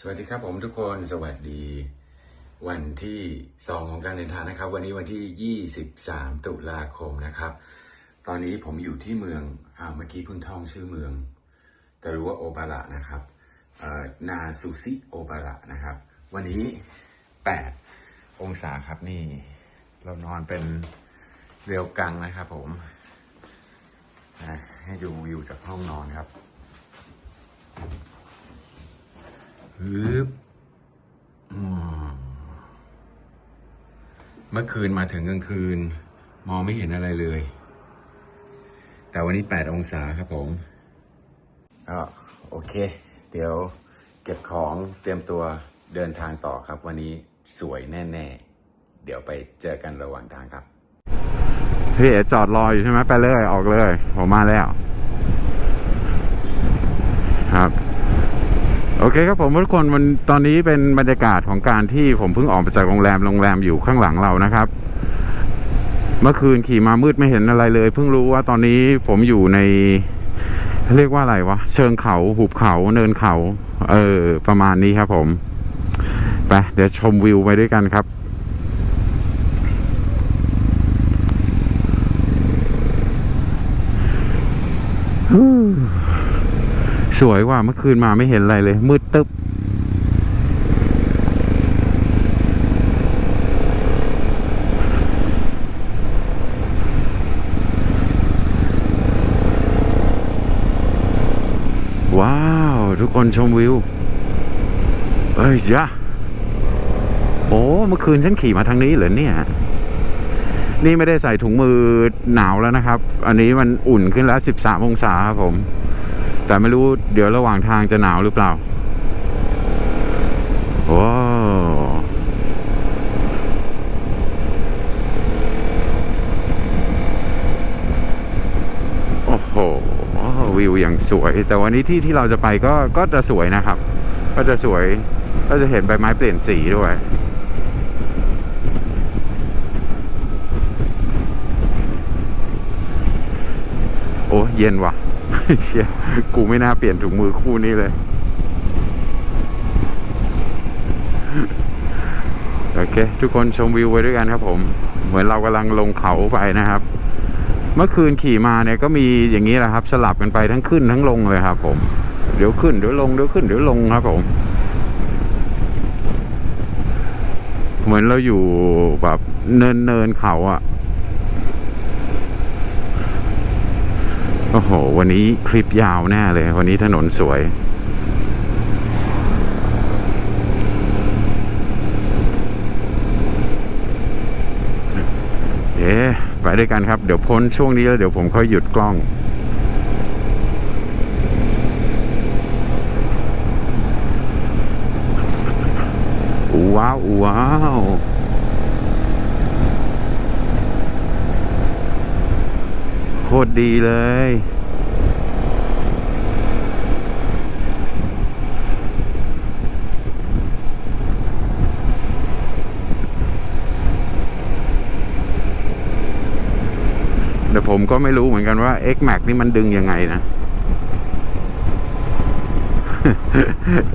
สวัสดีครับผมทุกคนสวัสดี วันที่สองของการเดินทางนะครับ วันนี้วันที่ 23 ตุลาคมนะครับ ตอนนี้ผมอยู่ที่เมืองอ่าเมื่อกี้เพิ่งท่องชื่อเมืองแต่รู้ว่าโอบาระนะครับนาซูซิโอบาระนะครับ วันนี้ 8 องศาครับนี่ เรานอนเป็นเรียวกังนะครับผมให้ดูวิวจากห้องนอนครับ ฮึบอืมเมื่อคืนมาถึงกลางคืน มองไม่เห็นอะไรเลย แต่วันนี้ 8 องศาครับผมก็โอเค เดี๋ยวเก็บของเตรียมตัวเดินทางต่อครับ วันนี้สวยแน่ ๆ เดี๋ยวไปเจอกันระหว่างทางครับ พี่เอ๋จอดรออยู่ใช่ไหมไปเลย ออกเลย ผมมาแล้ว ครับ โอเคครับผมทุกคนมันตอนนี้เป็นบรรยากาศของการที่ผมเพิ่งออกมาจากโรงแรมโรงแรมอยู่ข้างหลังเรานะครับ เมื่อคืนขี่มามืดไม่เห็นอะไรเลย เพิ่งรู้ว่าตอนนี้ผมอยู่ใน เรียกว่าอะไรวะเชิงเขาหุบเขาเนินเขา เออ ประมาณนี้ครับผมไปเดี๋ยวชมวิวไปด้วยกันครับ สวยว่าเมื่อคืนมาไม่เห็นอะไรเลย มืดตึ๊บว้าว ทุกคนชมวิว เอ้ยจ้ะโอ้เมื่อคืนฉันขี่มาทางนี้เหรอเนี่ย นี่ไม่ได้ใส่ถุงมือหนาวแล้วนะครับ อันนี้มันอุ่นขึ้นแล้ว 13 องศาครับผม แต่ไม่รู้เดี๋ยวระหว่างทางจะหนาวหรือเปล่าว้โอ้โหวิวอย่างสวย แต่วันนี้ที่ที่เราจะไปก็ก็จะสวยนะครับ ก็จะสวยก็จะเห็นใบไม้เปลี่ยนสีด้วยโอ้เย็นว่ะ เชี่ยกูไม่น่าเปลี่ยนถุงมือคู่นี้เลย โอเค ทุกคนชมวิวไปด้วยกันครับผม เหมือนเรากำลังลงเขาไปนะครับ เมื่อคืนขี่มาเนี่ยก็มีอย่างนี้แหละครับ สลับกันไปทั้งขึ้นทั้งลงเลยครับ ผม เดี๋ยวขึ้นเดี๋ยวลงเดี๋ยวขึ้นเดี๋ยวลงครับผม เหมือนเราอยู่แบบเนินเนินเขาอะ โอ้โห วันนี้คลิปยาวแน่เลย วันนี้ถนนสวย เอ๊ไปด้วยกันครับ เดี๋ยวพ้นช่วงนี้แล้วเดี๋ยวผมค่อยหยุดกล้องว้าวว้าว โค ตรดีเลย แต่ผมก็ไม่รู้เหมือนกันว่า X Max นี่มันดึงยังไงนะ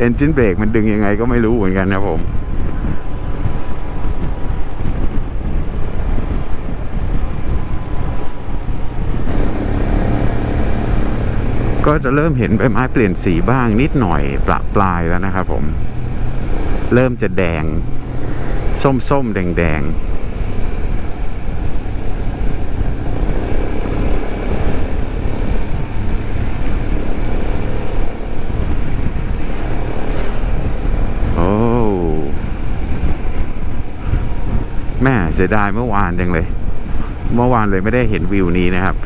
Engine Brake มันดึงยังไงก็ไม่รู้เหมือนกันนะผม ก็จะเริ่มเห็นใบไม้เปลี่ยนสีบ้างนิดหน่อยประปลายแล้วนะครับผม เริ่มจะแดง ส้มๆ แดงๆโอ้แม่เสียดายเมื่อวานจังเลย เมื่อวานเลยไม่ได้เห็นวิวนี้นะครับ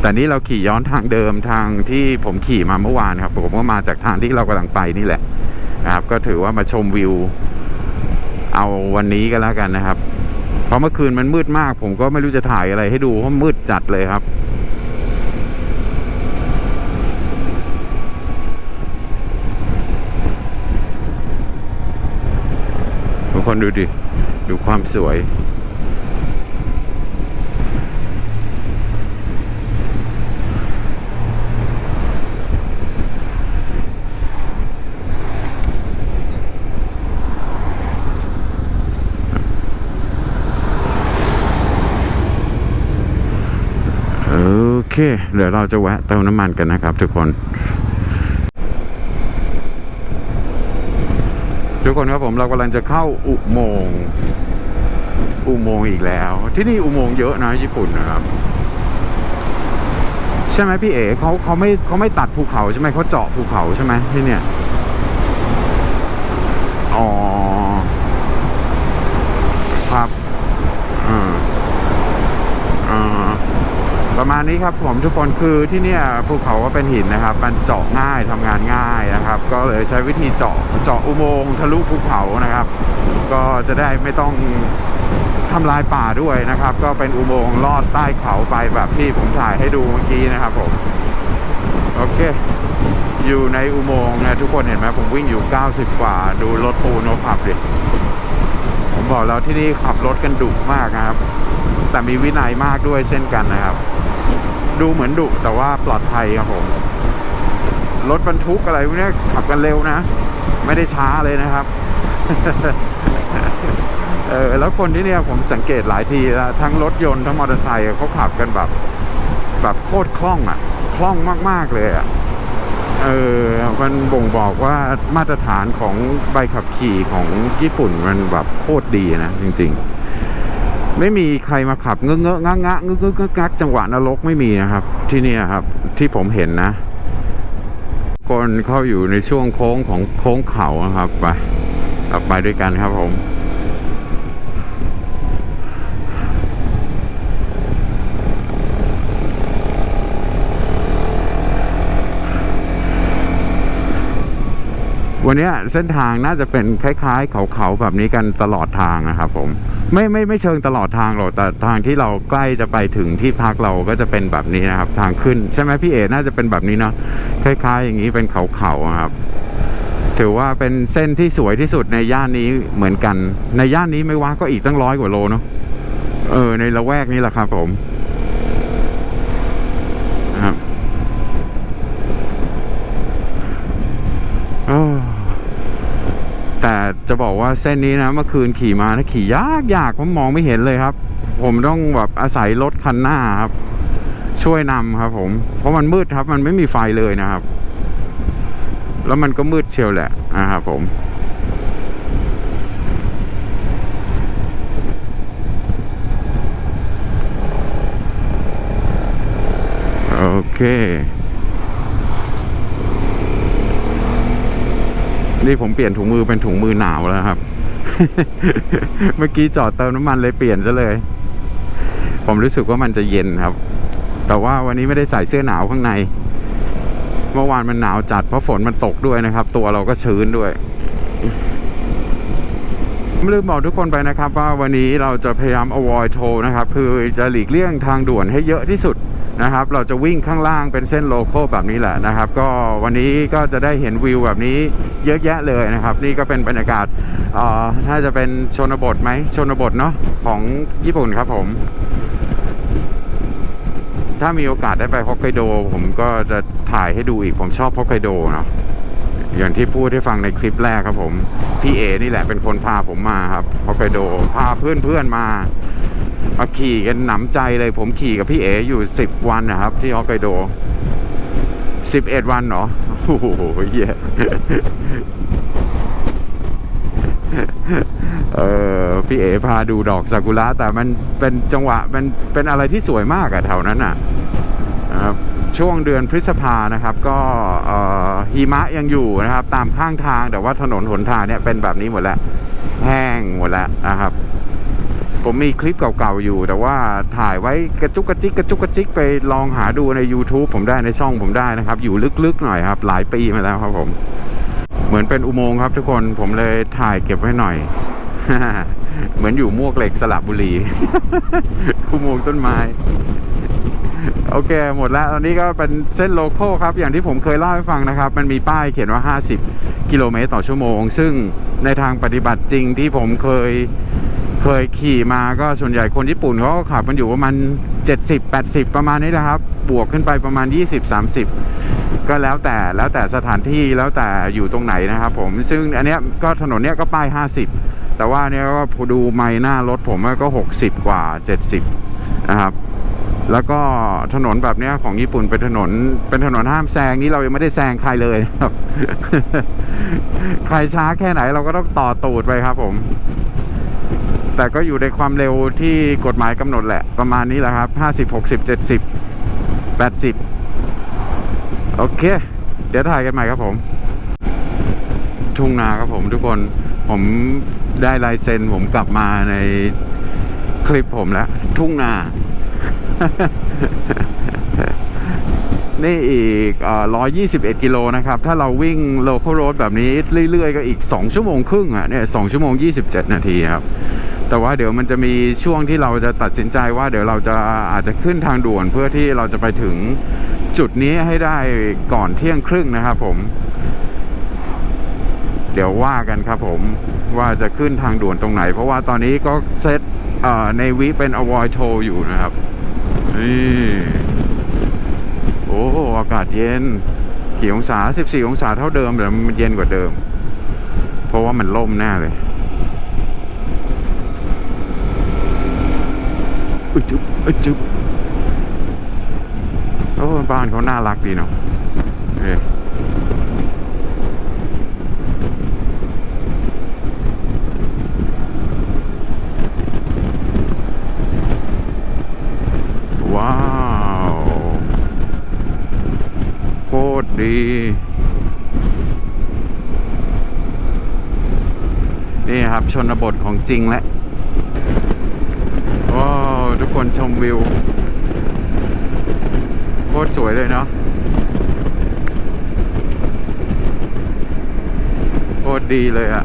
แต่นี้เราขี่ย้อนทางเดิมทางที่ผมขี่มาเมื่อวานครับผมก็มาจากทางที่เรากำลังไปนี่แหละนะครับ ก็ถือว่ามาชมวิว เอาวันนี้ก็แล้วกันนะครับ เพราะเมื่อคืนมันมืดมาก ผมก็ไม่รู้จะถ่ายอะไรให้ดูเพราะมืดจัดเลยครับทุกคนดูดิ ดูความสวย เดี๋ยวเราจะแวะเติมน้ำมันกันนะครับทุกคน ทุกคนครับผมเรากำลังจะเข้าอุโมงค์อุโมงค์อีกแล้ว ที่นี่อุโมงค์เยอะนะญี่ปุ่นนะครับใช่ไหมพี่เอ๋เขาเขาไม่เขาไม่ตัดภูเขาใช่ไหมเขาเจาะภูเขาใช่ไหมที่เนี่ย อ๋อ ครับอ่าอ่าประมา ณนี้ครับผมทุกคนคือที่เนี่ยภูเขาก็เป็นหินนะครับ มันเจาะง่ายทำงานง่ายนะครับ ก็เลยใช้วิธีเจาะเจาะอุโมงค์ทะลุภูเขานะครับ ก็จะได้ไม่ต้องทำลายป่าด้วยนะครับ ก็เป็นอุโมงค์ลอดใต้เขาไปแบบที่ผมถ่ายให้ดูเมื่อกี้นะครับผมโอเค อยู่ในอุโมงค์นะทุกคนเห็นไหมผมวิ่งอยู่ 90 กว่า ดูรถปูนรถขับดิผมบอกแล้วที่นี่ขับรถกันดุมากนะครับ แต่มีวินัยมากด้วยเช่นกันนะครับ ดูเหมือนดุแต่ว่าปลอดภัยครับผมรถบรรทุกอะไรพวกนี้ขับกันเร็วนะ ไม่ได้ช้าเลยนะครับเออแล้วคนที่เนี่ยผมสังเกตหลายทีแล้วทั้งรถยนต์ทั้งมอเตอร์ไซค์เขาขับกันแบบ แบบโคตรคล่องอะ คล่องมาก ๆ เลยอะเออมันบ่งบอกว่ามาตรฐานของใบขับขี่ของญี่ปุ่นมันแบบโคตรดีนะจริง ๆ ไม่มีใครมาขับเงอะเงอะงะงะงึกงึกงึกงักจังหวะนรกไม่มีนะครับ ที่นี่ครับ ที่ผมเห็นนะคนเข้าอยู่ในช่วงโค้งของโค้งเขานะครับ ไปเราไปด้วยกันครับผม วันนี้เส้นทางน่าจะเป็นคล้ายๆ เขาๆแบบนี้กันตลอดทางนะครับผมไม่ไม่ไม่เชิงตลอดทางหรอกแต่ทางที่เราใกล้จะไปถึงที่พักเราก็จะเป็นแบบนี้นะครับ ทางขึ้นใช่ไหมพี่เอ๋น่าจะเป็นแบบนี้เนาะคล้าย ๆ อย่างนี้เป็นเขาๆครับถือว่าเป็นเส้นที่สวยที่สุดในย่านนี้เหมือนกัน ในย่านนี้ไม่ว่าก็อีกตั้งร้อยกว่าโลเนาะเออในละแวกนี้แหละครับผมครับ โอ้ แต่จะบอกว่าเส้นนี้นะเมื่อคืนขี่มานะขี่ยากยากผมมองไม่เห็นเลยครับ ผมต้องแบบอาศัยรถคันหน้าครับ ช่วยนำครับผม เพราะมันมืดครับ มันไม่มีไฟเลยนะครับ แล้วมันก็มืดเชียวแหละนะครับผมโอเค นี่ผมเปลี่ยนถุงมือเป็นถุงมือหนาวแล้วครับ เมื่อกี้จอดเติมน้ำมันเลยเปลี่ยนซะเลย ผมรู้สึกว่ามันจะเย็นครับ แต่ว่าวันนี้ไม่ได้ใส่เสื้อหนาวข้างใน เมื่อวานมันหนาวจัดเพราะฝนมันตกด้วยนะครับ ตัวเราก็ชื้นด้วยไม่ลืมบอกทุกคนไปนะครับว่าวันนี้เราจะพยายาม avoid toll นะครับ คือจะหลีกเลี่ยงทางด่วนให้เยอะที่สุด นะครับ เราจะวิ่งข้างล่างเป็นเส้นโลโก้แบบนี้แหละนะครับ ก็วันนี้ก็จะได้เห็นวิวแบบนี้เยอะแยะเลยนะครับ นี่ก็เป็นบรรยากาศอ่อถ้าจะเป็นชนบทไหมชนบทเนาะของญี่ปุ่นครับผม ถ้ามีโอกาสได้ไปฮอกไกโด ผมก็จะถ่ายให้ดูอีก ผมชอบฮอกไกโดเนาะอย่างที่พูดให้ฟังในคลิปแรกครับผม พี่เอนี่แหละเป็นคนพาผมมาครับฮอกไกโด พาเพื่อนๆมา มาขี่กันหนำใจเลยผมขี่กับพี่เออยู่สิบวันนะครับ ที่ฮอกไกโดสิบเอ็ดวันเหรอโอ้โหเยเออพี่เอพาดูดอกซากุระแต่มันเป็นจังหวะมันเป็นอะไรที่สวยมากอะแถวนั้นอะนะครับช่วงเดือนพฤษภานะครับ ก็หิมะยังอยู่นะครับ ตามข้างทางแต่ว่าถนนหนทางเนี่ยเป็นแบบนี้หมดแล้ว แห้งหมดแล้วนะครับ ผมมีคลิปเก่าๆอยู่ แต่ว่าถ่ายไว้กระจุกกระจิกกระจุกกระจิกไปลองหาดูใน YouTube ผมได้ในช่องผมได้นะครับ อยู่ลึกๆหน่อยครับ หลายปีมาแล้วครับผม เหมือนเป็นอุโมงค์ครับ ทุกคนผมเลยถ่ายเก็บไว้หน่อย เหมือนอยู่มวกเหล็กสระบุรี อุโมงค์ต้นไม้โอเค หมดแล้วตอนนี้ก็เป็นเส้นโลโก้ครับ อย่างที่ผมเคยเล่าให้ฟังนะครับ มันมีป้ายเขียนว่า 50 กิโลเมตรต่อชั่วโมง ซึ่งในทางปฏิบัติจริงที่ผมเคย เคยขี่มาก็ส่วนใหญ่คนญี่ปุ่นเขาก็ขับมันอยู่ประมาณ 70 80 ประมาณนี้นะครับ บวกขึ้นไปประมาณ 20 30 ก็แล้วแต่แล้วแต่สถานที่แล้วแต่อยู่ตรงไหนนะครับผมซึ่งอันเนี้ยก็ถนนเนี้ยก็ป้าย 50 แต่ว่าเนี้ยก็ดูไมล์หน้ารถผมก็ 60 กว่า 70 นะครับแล้วก็ถนนแบบเนี้ยของญี่ปุ่นเป็นถนนเป็นถนนห้ามแซงนี่เรายังไม่ได้แซงใครเลยครับ ใครช้าแค่ไหนเราก็ต้องต่อตูดไปครับผม แต่ก็อยู่ในความเร็วที่กฎหมายกำหนดแหละ ประมาณนี้แหละครับห้าสิบหกสิบเจ็ดสิบแปดสิบโอเค เดี๋ยวถ่ายกันใหม่ครับผม ทุ่งนาครับผมทุกคนผมได้ลายเซ็นผมกลับมาในคลิปผมแล้ว ทุ่งนา นี่อีกอ่อ121 กิโลนะครับ ถ้าเราวิ่งโล c a l road แบบนี้เรื่อยๆ ก็อีก 2 ชั่วโมงครึ่งอะเนี่ย2ชั่วโมง 27 นาทีครับ แต่ว่าเดี๋ยวมันจะมีช่วงที่เราจะตัดสินใจว่าเดี๋ยวเราจะอาจจะขึ้นทางด่วนเพื่อที่เราจะไปถึงจุดนี้ให้ได้ก่อนเที่ยงครึ่งนะครับผม เดี๋ยวว่ากันครับผมว่าจะขึ้นทางด่วนตรงไหน เพราะว่าตอนนี้ก็เซตในวิเป็น avoid toll อยู่นะครับนี่โอ้อากาศเย็นกี่องศา 14 องศาเท่าเดิมแต่มันเย็นกว่าเดิม เพราะว่ามันล่มแน่เลย อุ๊ยจุ๊บอุ๊ยจุ๊บโอ้บ้านเขาน่ารักดีเนาะเอ้ยว้าว โคตรดีนี่ครับชนบทของจริงแล้วว้าวทุก คนชมวิว โคตรสวยเลยเนาะโคตรดีเลยอะ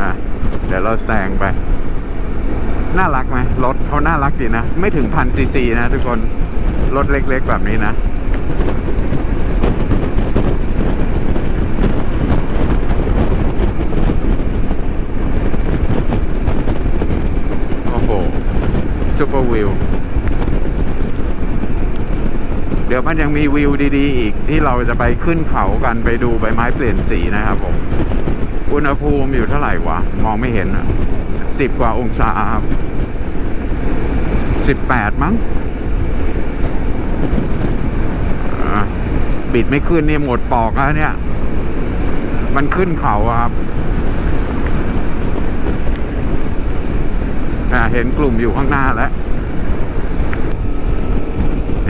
อะ เดี๋ยวเราแซงไป น่ารักไหมรถเขาน่ารักดีนะ ไม่ถึงพันซีซีนะทุกคน รถเล็กๆแบบนี้นะ โอ้โห ซูเปอร์วิว เดี๋ยวมันยังมีวิวดี ๆ อีกที่เราจะไปขึ้นเขากันไปดูใบไม้เปลี่ยนสีนะครับผม อุณหภูมิอยู่เท่าไหร่วะ มองไม่เห็นสิบกว่าองศาครับสิบแปดมั้งบิดไม่ขึ้นนี่หมดปอกแล้วเนี่ย มันขึ้นเขาครับอะ เห็นกลุ่มอยู่ข้างหน้าแล้ว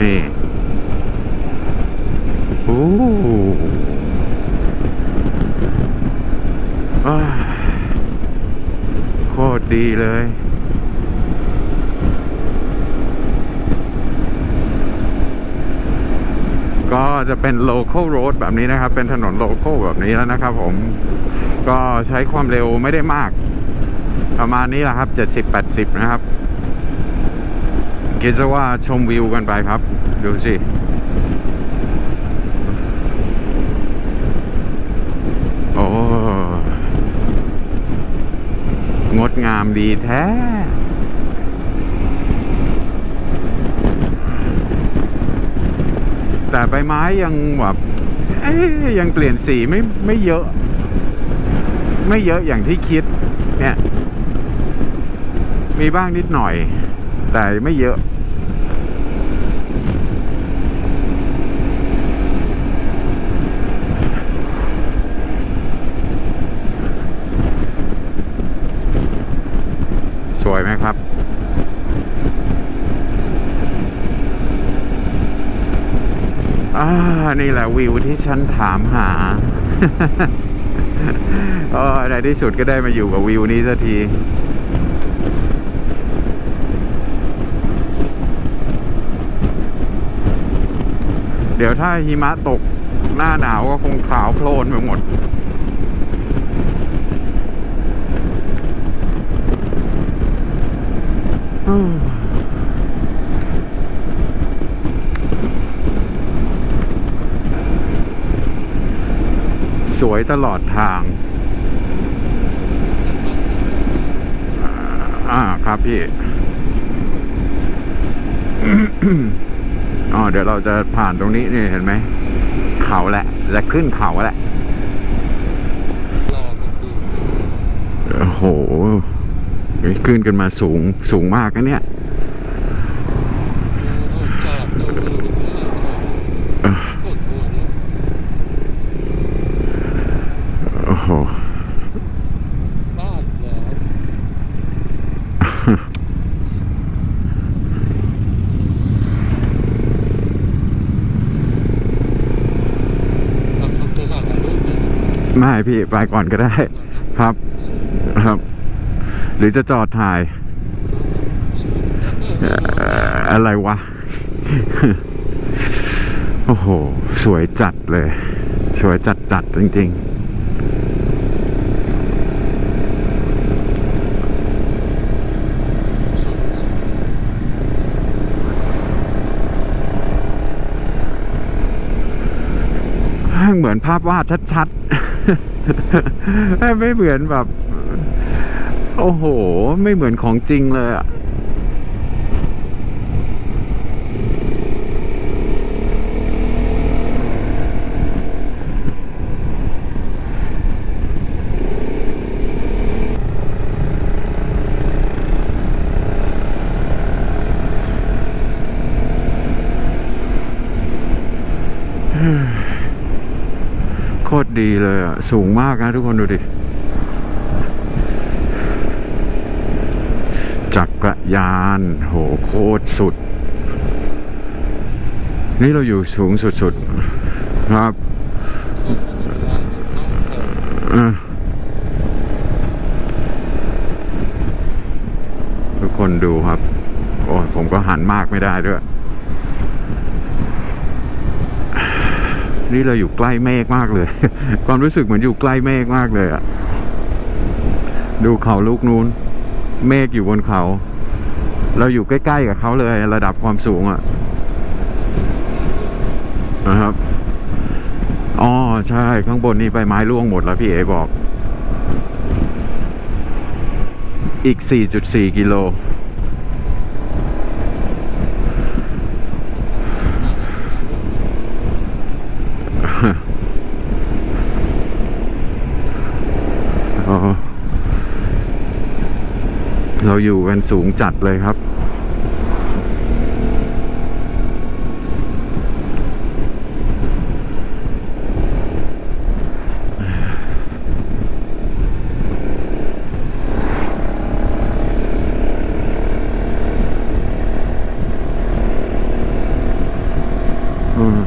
นี่โอ้โคตรดีเลยก็จะเป็น local road แบบนี้นะครับ เป็นถนน local แบบนี้แล้วนะครับผม ก็ใช้ความเร็วไม่ได้มาก ประมาณนี้แหละครับ 70-80 นะครับ คิดซะว่าชมวิวกันไปครับ ดูสิโอ้งดงามดีแท้แต่ใบไม้ยังแบบยังเปลี่ยนสีไม่ไม่เยอะ ไม่เยอะอย่างที่คิด เนี่ย มีบ้างนิดหน่อย แต่ไม่เยอะสวยไหมครับ อ่า นี่แหละวิวที่ฉันถามหาเออในที่สุดก็ได้มาอยู่กับวิวนี้สักที เดี๋ยวถ้าหิมะตกหน้าหนาวก็คงขาวโพลนไปหมดอืมสวยตลอดทาง อ่าอ่าครับพี่ อ๋อเดี๋ยวเราจะผ่านตรงนี้นี่เห็นไหมเขาแหละจะขึ้นเขาแหละโอ้โหขึ้นกันมาสูงสูงมากนะเนี่ย จอดดูปวดหัวเนี่ย โอ้โห บ้านแล้วทำทำตัวมากกันลูกเนี่ย ไม่พี่ไปก่อนก็ได้ ครับครับ หรือจะจอดถ่าย อะไรวะ โอ้โห สวยจัดเลย สวยจัดจัดจริง ๆเหมือนภาพวาดชัดๆ ไม่เหมือนแบบ โอ้โห ไม่เหมือนของจริงเลยอะ โคตรดีเลยอะ สูงมากนะทุกคนดูดิ จักรยาน โหโคตรสุด นี่เราอยู่สูงสุดๆครับทุกคนดูครับ โอ้ผมก็หันมากไม่ได้ด้วย นี่เราอยู่ใกล้เมฆมากเลย ความรู้สึกเหมือนอยู่ใกล้เมฆมากเลยอะดูเขาลูกนู้น เมฆอยู่บนเขา เราอยู่ใกล้ๆกับเขาเลยระดับความสูงอะนะครับอ๋อใช่ข้างบนนี่ใบไม้ร่วงหมดแล้วพี่เอบอก อีก 4.4 กิโล อ๋อเรา อยู่กันสูงจัดเลยครับ อืม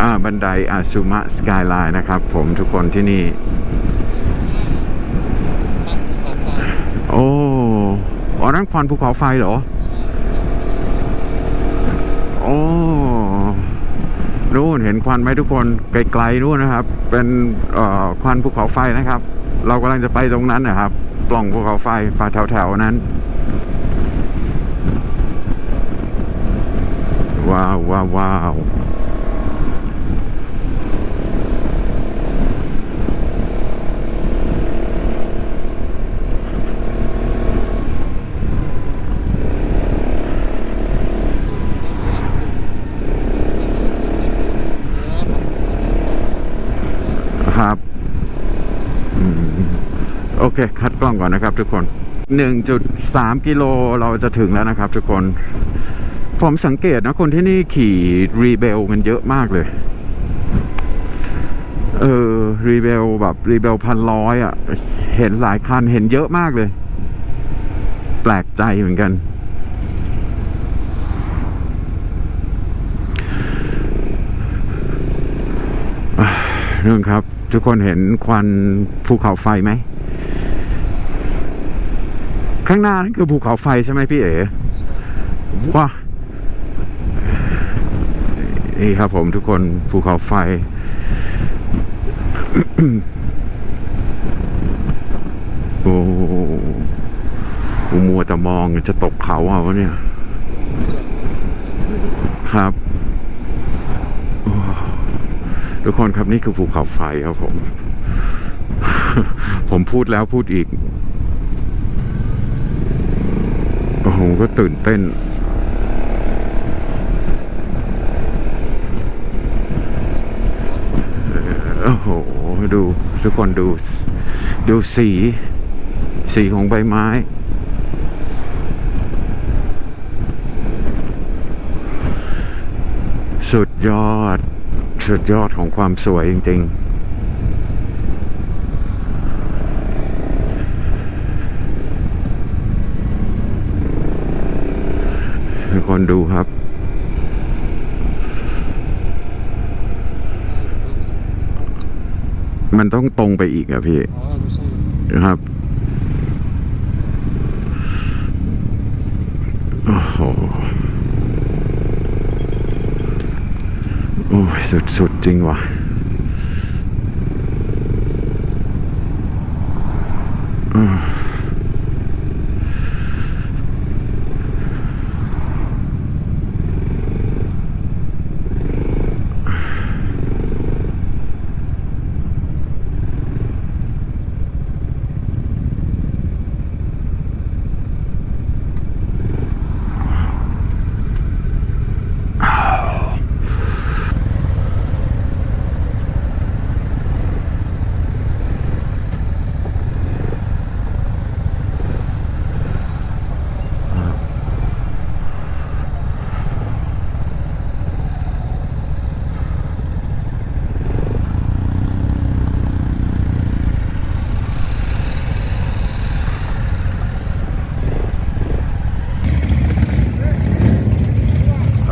อ่าบัน ไดอาซูมะสกายไลน์นะครับ ผมทุกคนที่นี่ โอ้อ๋อนั่นควันภูเขาไฟเหรอ โอ้นู่นเห็นควันไหมทุกคนไกลๆนู่นนะครับ เป็นควันภูเขาไฟนะครับ เรากำลังจะไปตรงนั้นนะครับ ปล่องภูเขาไฟปาแถวๆนั้น ว้าวว้าวว้าวครับอืม โอเค คัดกล้องก่อนนะครับทุกคน 1.3 กิโลเราจะถึงแล้วนะครับทุกคน ผมสังเกตนะคนที่นี่ขี่รีเบลกันเยอะมากเลย เออรีเบลแบบรีเบลพันร้อยอะ เห็นหลายคันเห็นเยอะมากเลย แปลกใจเหมือนกันอะนู่นครับ ทุกคนเห็นควันภูเขาไฟไหม ข้างหน้านั่นคือภูเขาไฟใช่ไหมพี่เอ๋ว้านี่ครับผมทุกคนภูเขาไฟ โอ้โหมัวแต่มองจะตกเขาเอาเนี่ย ครับทุกคนครับนี่คือภูเขาไฟครับผม ผมพูดแล้วพูดอีก โอ้โห ก็ตื่นเต้น โอ้โห ดู ทุกคนดู ดูสี สีของใบไม้ สุดยอด สุดยอดของความสวยจริง ๆ ทุก คนดูครับ มันต้องตรงไปอีกอะพี่ครับ โอ้โห โอ้ยสุด ๆ จริงว่ะอืม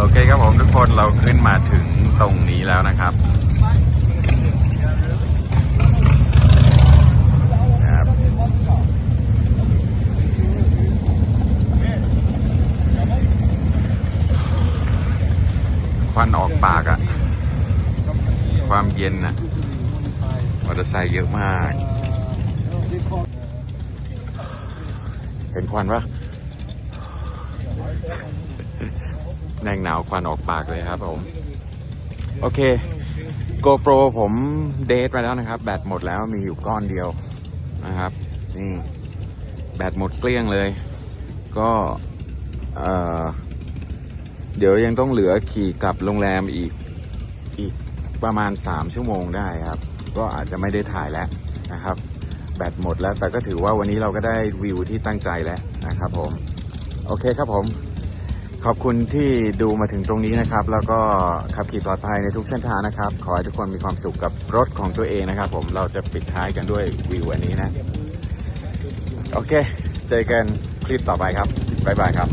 โอเคครับผมทุกคนเราขึ้นมาถึงตรงนี้แล้วนะครับครับ ควันออกปากอะ ความเย็นอะมอเตอร์ไซค์เยอะมาก เห็นควันปะแรงหนาวควันออกปากเลยครับผม โอเค GoPro ผมเดทไปแล้วนะครับ แบตหมดแล้วมีอยู่ก้อนเดียวนะครับ นี่แบตหมดเกลี้ยงเลย ก็เอ่อเดี๋ยวยังต้องเหลือขี่กลับโรงแรมอีก ประมาณ 3 ชั่วโมงได้ครับ ก็อาจจะไม่ได้ถ่ายแล้วนะครับ แบตหมดแล้วแต่ก็ถือว่าวันนี้เราก็ได้วิวที่ตั้งใจแล้วนะครับผม โอเคครับผม ขอบคุณที่ดูมาถึงตรงนี้นะครับ แล้วก็ขับขี่ปลอดภัยในทุกเส้นทางนะครับ ขอให้ทุกคนมีความสุขกับรถของตัวเองนะครับ ผมเราจะปิดท้ายกันด้วยวิวอันนี้นะ โอเค เจอกันคลิปต่อไปครับบ๊ายบายครับ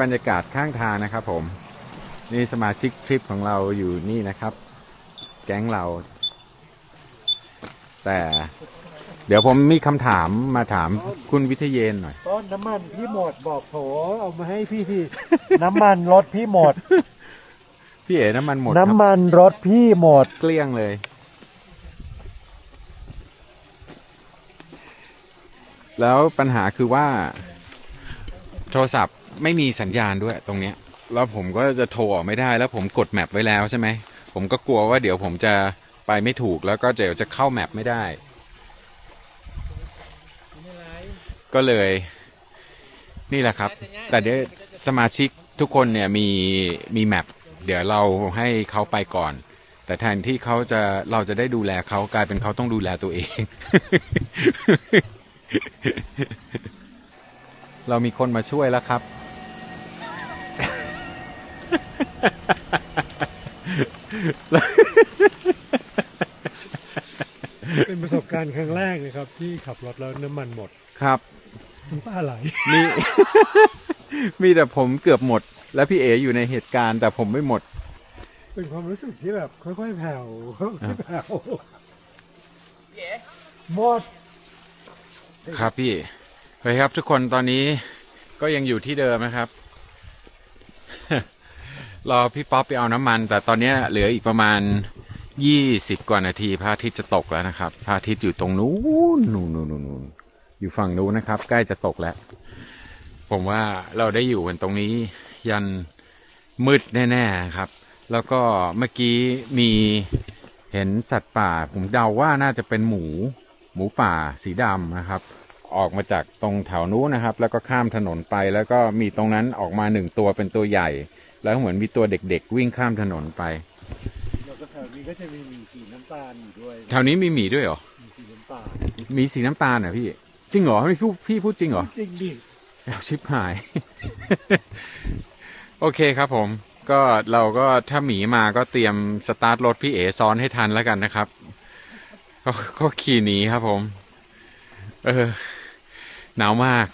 บรรยากาศข้างทางนะครับผม นี่สมาชิกทริปของเราอยู่นี่นะครับ แก๊งเรา แต่ เดี๋ยวผมมีคำถามมาถามคุณวิทยเยนหน่อย ต้นน้ำมันพี่หมดบอกโถเอามาให้พี่ที่น้ำมันรถพี่หมด พี่เอ๋น้ำมันหมดครับน้ำมันรถพี่หมด เกลี้ยงเลย แล้วปัญหาคือว่า โทรศัพท์ ไม่มีสัญญาณด้วยตรงเนี้ย แล้วผมก็จะโทรออกไม่ได้ แล้วผมกดแมปไว้แล้วใช่ไหม ผมก็กลัวว่าเดี๋ยวผมจะไปไม่ถูกแล้วก็เดี๋ยวจะเข้าแมปไม่ได้ ก็เลยนี่แหละครับ แต่เดี๋ยวสมาชิกทุกคนเนี่ยมีมีแมปเดี๋ยวเราให้เขาไปก่อน แต่แทนที่เขาจะเราจะได้ดูแลเขากลายเป็นเขาต้องดูแลตัวเอง เรามีคนมาช่วยแล้วครับ เป็นประสบการณ์ครั้งแรกเลยครับ ที่ขับรถแล้วน้ำมันหมดครับ น้ำตาไหลมีมีแต่ผมเกือบหมด แล้วพี่เออยู่ในเหตุการณ์ แต่ผมไม่หมด เป็นความรู้สึกที่แบบค่อยๆแผ่วค่อยๆแผ่วหมด ครับพี่เฮ้ยครับทุกคนตอนนี้ก็ยังอยู่ที่เดิมนะครับ รอพี่ป๊อปไปเอาน้ำมัน แต่ตอนนี้เหลืออีกประมาณยี่สิบกว่านาทีพระอาทิตย์จะตกแล้วนะครับพระอาทิตย์อยู่ตรงนู้นนู่นนู่นนู่นนู่นอยู่ฝั่งนู้นนะครับ ใกล้จะตกแล้ว ผมว่าเราได้อยู่กันตรงนี้ ยันมืดแน่ ๆครับ แล้วก็เมื่อกี้มีเห็นสัตว์ป่า ผมเดาว่าน่าจะเป็นหมู หมูป่าสีดำนะครับ ออกมาจากตรงแถวนู้นนะครับ แล้วก็ข้ามถนนไปแล้วก็มีตรงนั้นออกมาหนึ่งตัวเป็นตัวใหญ่ แล้วเหมือนมีตัวเด็กๆ วิ่งข้ามถนนไปแล้วก็แถวนี้ก็จะมีหมีสีน้ำตาลอยู่ด้วยแถวนี้มีหมีด้วยเหรอหมีสีน้ำตาลมีสีน้ำตาลเหรอพี่ จริงเหรอพี่พูดพี่พูดจริงเหรอจริงดิเอาชิบหาย โอเคครับผม ก็เราก็ถ้าหมีมาก็เตรียมสตาร์ทรถพี่เอซ้อนให้ทันแล้วกันนะครับก็ก็ขี่หนีครับผม เออ หนาวมาก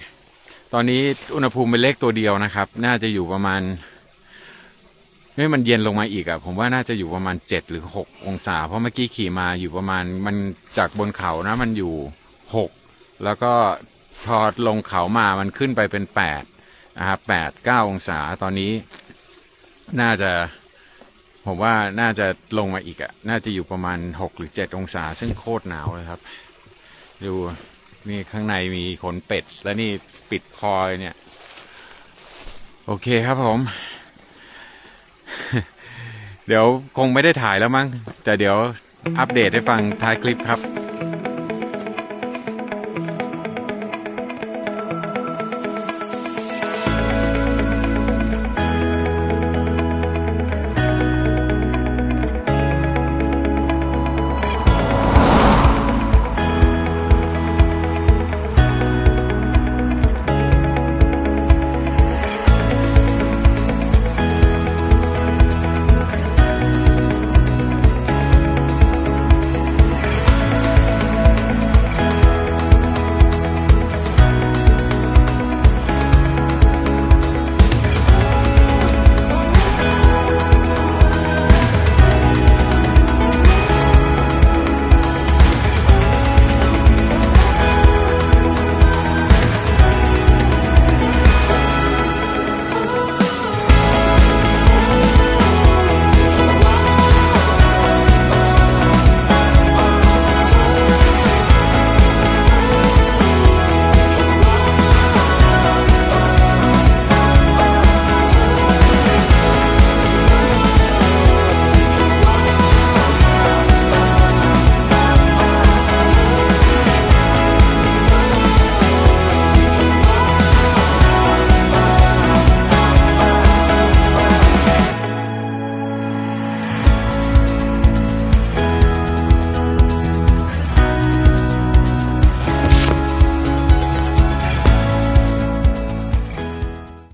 ตอนนี้อุณหภูมิเป็นเลขตัวเดียวนะครับ น่าจะอยู่ประมาณ ไม่มันเย็นลงมาอีกอะผมว่าน่าจะอยู่ประมาณเจ็ดหรือหกองศา เพราะเมื่อกี้ขี่มาอยู่ประมาณมันจากบนเขานะมันอยู่หกแล้วก็พอลงเขามามันขึ้นไปเป็นแปดนะครับแปดเก้าองศาตอนนี้น่าจะผมว่าน่าจะลงมาอีกอะน่าจะอยู่ประมาณหกหรือเจ็ดองศา ซึ่งโคตรหนาวเลยครับ ดูนี่ข้างในมีขนเป็ด และนี่ปิดคอยเนี่ย โอเคครับผม เดี๋ยวคงไม่ได้ถ่ายแล้วมั้ง แต่เดี๋ยวอัปเดตให้ฟังท้ายคลิปครับ